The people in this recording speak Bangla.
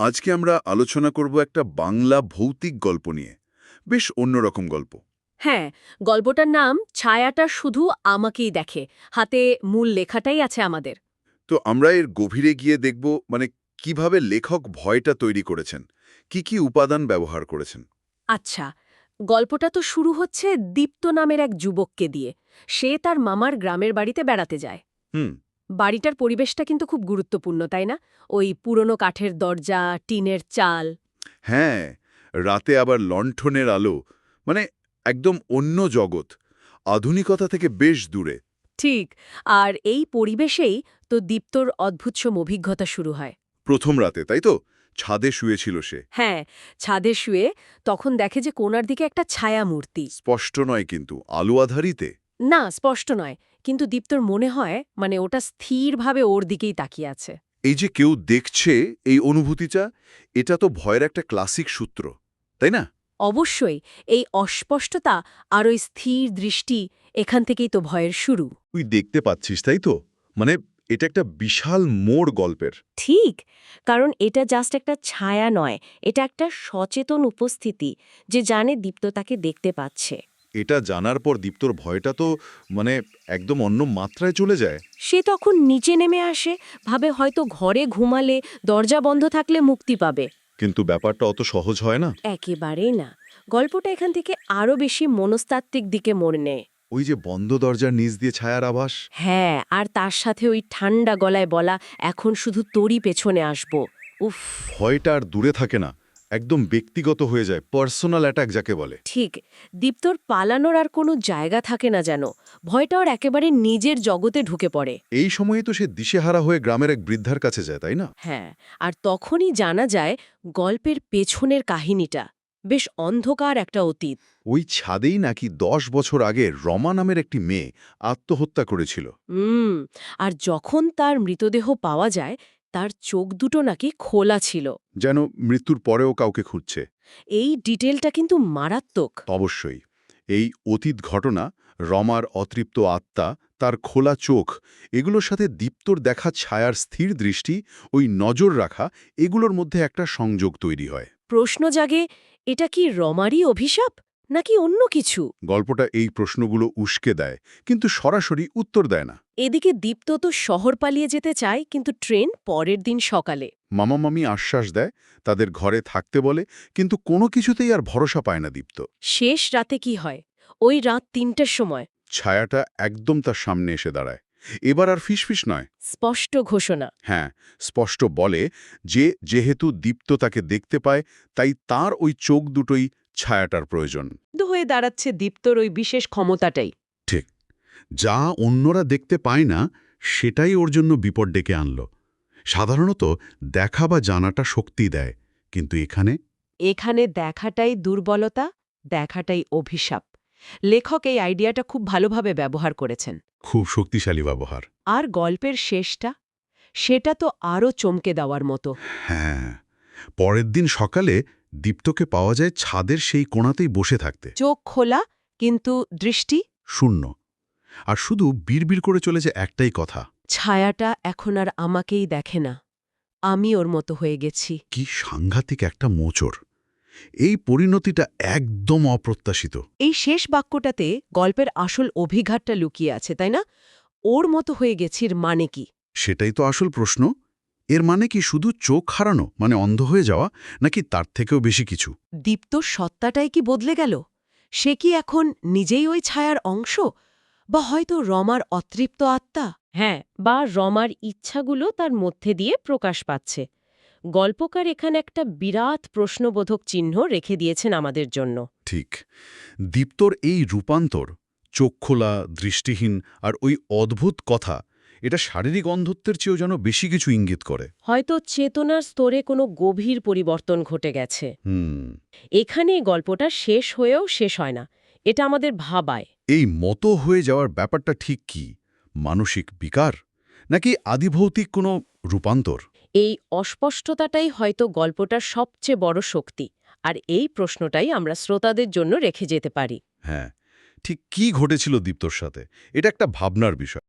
আজকে আমরা আলোচনা করব একটা বাংলা ভৌতিক গল্প নিয়ে। বেশ অন্যরকম গল্প। হ্যাঁ গল্পটার নাম ছায়াটা শুধু আমাকেই দেখে। হাতে মূল লেখাটাই আছে আমাদের। তো আমরা এর গভীরে গিয়ে দেখব মানে কীভাবে লেখক ভয়টা তৈরি করেছেন? কি কি উপাদান ব্যবহার করেছেন? আচ্ছা গল্পটা তো শুরু হচ্ছে দীপ্ত নামের এক যুবককে দিয়ে। সে তার মামার গ্রামের বাড়িতে বেড়াতে যায়। হুম। বাড়িটার পরিবেশটা কিন্তু খুব গুরুত্বপূর্ণ তাই না? ওই পুরনো কাঠের দরজা টিনের চাল। হ্যাঁ রাতে আবার লণ্ঠনের আলো মানে একদম অন্য জগৎ আধুনিকতা থেকে বেশ দূরে। ঠিক আর এই পরিবেশেই তো দীপ্তর অদ্ভুত অভিজ্ঞতা শুরু হয়। প্রথম রাতে তাই তো? ছাদে শুয়েছিল সে। হ্যাঁ ছাদে শুয়ে তখন দেখে যে কোনার দিকে একটা ছায়া মূর্তি স্পষ্ট নয় কিন্তু আলো আধারিতে। না স্পষ্ট নয়। কিন্তু দীপ্তর মনে হয় মানে ওটা স্থিরভাবে ওর দিকেই তাকিয়ে আছে। এই যে কেউ দেখছে এই অনুভূতিটা এটা তো ভয়ের একটা ক্লাসিক সূত্র তাই না? অবশ্যই এই অস্পষ্টতা আর ওই স্থির দৃষ্টি এখান থেকেই তো ভয়ের শুরু। তুই দেখতে পাচ্ছিস তাই তো? মানে এটা একটা বিশাল মোড় গল্পের। ঠিক কারণ এটা জাস্ট একটা ছায়া নয় এটা একটা সচেতন উপস্থিতি যে জানে দীপ্ত তাকে দেখতে পাচ্ছে। এটা জানার পর দীপ্তর ভয়টা তো মানে একদম অন্য মাত্রায় চলে যায়। সে তখন নিচে নেমে আসে ভাবে হয়তো ঘরে ঘুমালে দরজা বন্ধ থাকলে মুক্তি পাবে। কিন্তু ব্যাপারটা অত সহজ হয় না। একেবারেই না। গল্পটা এখান থেকে আরও বেশি মনস্তাত্ত্বিক দিকে মোড় নেয়। ওই যে বন্ধ দরজার নিচ দিয়ে ছায়ার আভাস? হ্যাঁ আর তার সাথে ওই ঠান্ডা গলায় বলা এখন শুধু তোরই পেছনে আসব। উফ। ভয়টা আর দূরে থাকে না। একদম ব্যক্তিগত হয়ে যায় পার্সোনাল অ্যাটাক যাকে বলে। ঠিক দীপ্তর পালানোর আর কোনো জায়গা থাকে না যেন ভয়টা ওর একেবারে নিজের জগতে ঢুকে পড়ে। এই সময়ে তো সে দিশেহারা হয়ে গ্রামের এক বৃদ্ধার কাছে যায় তাই না? হ্যাঁ আর তখনই জানা যায় গল্পের পেছনের কাহিনীটা বেশ অন্ধকার একটা অতীত। ওই ছাদেই নাকি দশ বছর আগে রমা নামের একটি মেয়ে আত্মহত্যা করেছিল। হুম আর যখন তার মৃতদেহ পাওয়া যায় তার চোখ দুটো নাকি খোলা ছিল। যেন মৃত্যুর পরেও কাউকে খুঁজছে। এই ডিটেলটা কিন্তু মারাত্মক। অবশ্যই। এই অতীত ঘটনা রমার অতৃপ্ত আত্মা তার খোলা চোখ এগুলোর সাথে দীপ্তর দেখা ছায়ার স্থির দৃষ্টি ওই নজর রাখা এগুলোর মধ্যে একটা সংযোগ তৈরি হয়। প্রশ্ন জাগে এটা কি রমারই অভিশাপ? নাকি অন্য কিছু? গল্পটা এই প্রশ্নগুলো উস্কে দেয় কিন্তু সরাসরি উত্তর দেয় না। এদিকে দীপ্ত তো শহর পালিয়ে যেতে চায় কিন্তু ট্রেন পরের দিন সকালে। মামা মামি আশ্বাস দেয় তাদের ঘরে থাকতে বলে কিন্তু কোনো কিছুতেই আর ভরসা পায় না দীপ্ত। শেষ রাতে কি হয়? ওই রাত তিনটার সময়। ছায়াটা একদম তার সামনে এসে দাঁড়ায়। এবার আর ফিসফিস নয়। স্পষ্ট ঘোষণা। হ্যাঁ স্পষ্ট বলে যে যেহেতু দীপ্ত তাকে দেখতে পায় তাই তার ওই চোখ দুটোই ছায়াটার প্রয়োজন। হয়ে দাঁড়াচ্ছে দীপ্তর ওই বিশেষ ক্ষমতাটাই। ঠিক। যা অন্যরা দেখতে পায় না সেটাই ওর জন্য বিপদ ডেকে আনল। সাধারণত দেখা বা জানাটা শক্তি দেয় কিন্তু এখানে? এখানে দেখাটাই দুর্বলতা দেখাটাই অভিশাপ। লেখক এই আইডিয়াটা খুব ভালোভাবে ব্যবহার করেছেন। খুব শক্তিশালী ব্যবহার। আর গল্পের শেষটা সেটা তো আরও চমকে দেওয়ার মতো। হ্যাঁ পরের দিন সকালে দীপ্তকে পাওয়া যায় ছাদের সেই কোণাতেই বসে থাকতে। চোখ খোলা কিন্তু দৃষ্টি? শূন্য। আর শুধু বিড়বিড় করে চলেছে একটাই কথা। ছায়াটা এখন আর আমাকেই দেখে না। আমি ওর মতো হয়ে গেছি। কি সাংঘাতিক একটা মোচড়। এই পরিণতিটা একদম অপ্রত্যাশিত। এই শেষ বাক্যটাতে গল্পের আসল অভিঘাতটা লুকিয়ে আছে তাই না? ওর মতো হয়ে গেছির মানে কি? সেটাই তো আসল প্রশ্ন। এর মানে কি শুধু চোখ হারানো মানে অন্ধ হয়ে যাওয়া নাকি তার থেকেও বেশি কিছু? দীপ্ত সত্তাটাই কি বদলে গেল? সে কি এখন নিজেই ওই ছায়ার অংশ? বা হয়তো রমার অতৃপ্ত আত্মা? হ্যাঁ বা রমার ইচ্ছাগুলো তার মধ্যে দিয়ে প্রকাশ পাচ্ছে। গল্পকার এখানে একটা বিরাট প্রশ্নবোধক চিহ্ন রেখে দিয়েছেন আমাদের জন্য। ঠিক। দীপ্তর এই রূপান্তর চোখ খোলা দৃষ্টিহীন আর ওই অদ্ভুত কথা এটা শারীরিক অন্ধত্বের চেয়েও যেন বেশি কিছু ইঙ্গিত করে। হয়তো চেতনার স্তরে কোনো গভীর পরিবর্তন ঘটে গেছে। এখানে গল্পটা শেষ হয়েও শেষ হয় না। এটা আমাদের ভাবায়। এই মতো হয়ে যাওয়ার ব্যাপারটা ঠিক কি? মানসিক বিকার? নাকি আদিভৌতিক কোনো রূপান্তর? এই অস্পষ্টতাটাই হয়তো গল্পটার সবচেয়ে বড় শক্তি, আর এই প্রশ্নটাই আমরা শ্রোতাদের জন্য রেখে যেতে পারি। হ্যাঁ ঠিক কি ঘটেছিল দীপ্তর সাথে? এটা একটা ভাবনার বিষয়।